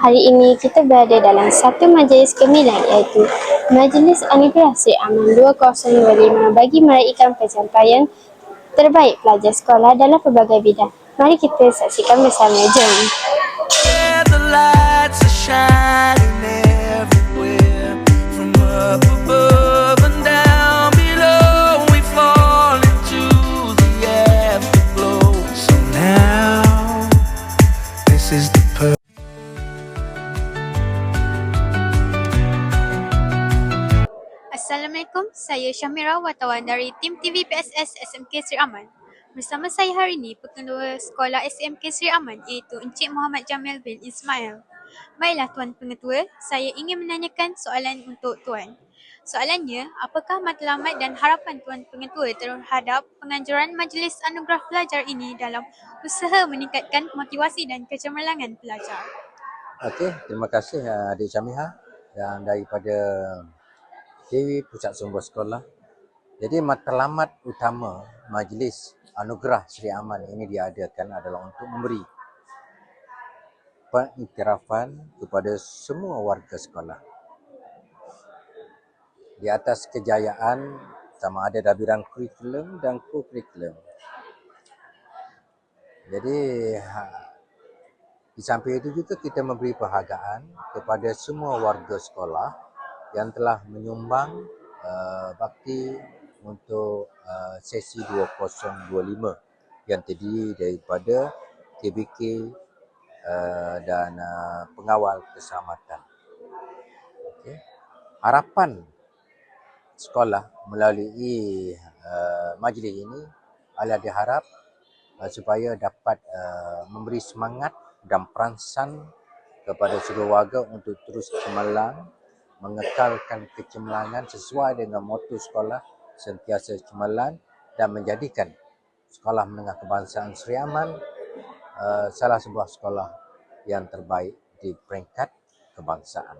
hari ini kita berada dalam satu majlis gemilang iaitu Majlis Anugerah Aman 2025 bagi meraihkan pencapaian terbaik pelajar sekolah dalam pelbagai bidang. Mari kita saksikan bersama. Jom. where Assalamualaikum, saya Syamira, wartawan dari tim TV PSS SMK Sri Aman. Bersama saya hari ini pengetua sekolah SMK Sri Aman iaitu Encik Muhammad Jamil bin Ismail. Baiklah Tuan Pengetua, saya ingin menanyakan soalan untuk Tuan. Soalannya, apakah matlamat dan harapan Tuan Pengetua terhadap penganjuran Majlis Anugerah Pelajar ini dalam usaha meningkatkan motivasi dan kecemerlangan pelajar? Okey, terima kasih uh, Adik Syamiha yang daripada TV Pusat Sumber Sekolah. Jadi matlamat utama Majlis Anugerah Sri Aman ini diadakan adalah untuk memberi pengiktirafan kepada semua warga sekolah. Di atas kejayaan sama ada dalam bidang kurikulum dan co-kurikulum. Jadi ha- di samping itu juga kita memberi penghargaan kepada semua warga sekolah yang telah menyumbang uh, bakti untuk uh, sesi 2025 yang terdiri daripada KBK uh, dan uh, pengawal keselamatan. Okay. Harapan sekolah melalui uh, majlis ini adalah diharap uh, supaya dapat uh, memberi semangat dan perangsang kepada seluruh warga untuk terus cemerlang, mengekalkan kecemerlangan sesuai dengan moto sekolah sentiasa cemerlang dan menjadikan sekolah menengah kebangsaan Sri Aman uh, salah sebuah sekolah yang terbaik di peringkat kebangsaan.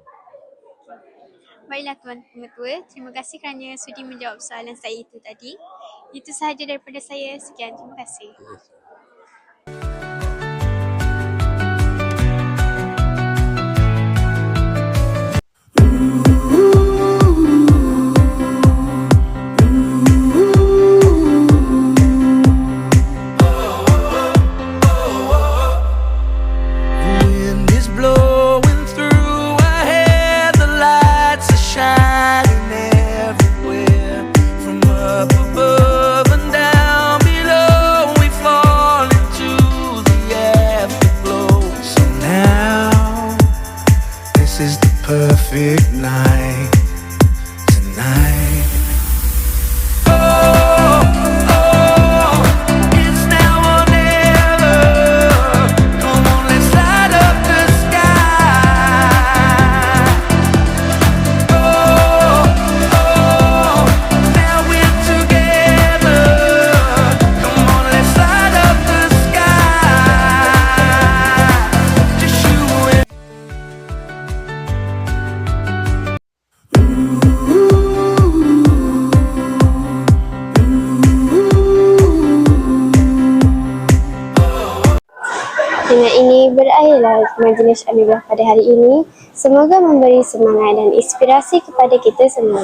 Baiklah Tuan Pengetua, terima kasih kerana sudi menjawab soalan saya itu tadi. Itu sahaja daripada saya. Sekian, terima kasih. wind Dengan ini berakhirlah majlis anugerah pada hari ini. Semoga memberi semangat dan inspirasi kepada kita semua.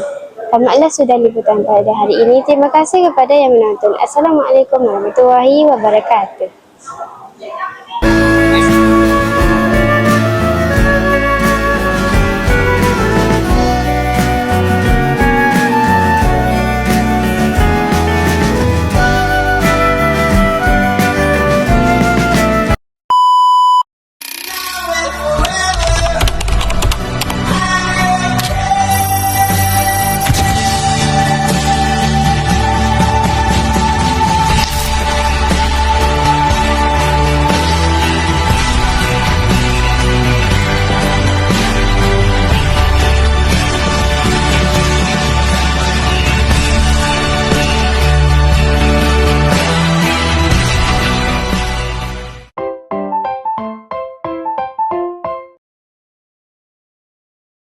Tamatlah sudah liputan pada hari ini. Terima kasih kepada yang menonton. Assalamualaikum warahmatullahi wabarakatuh.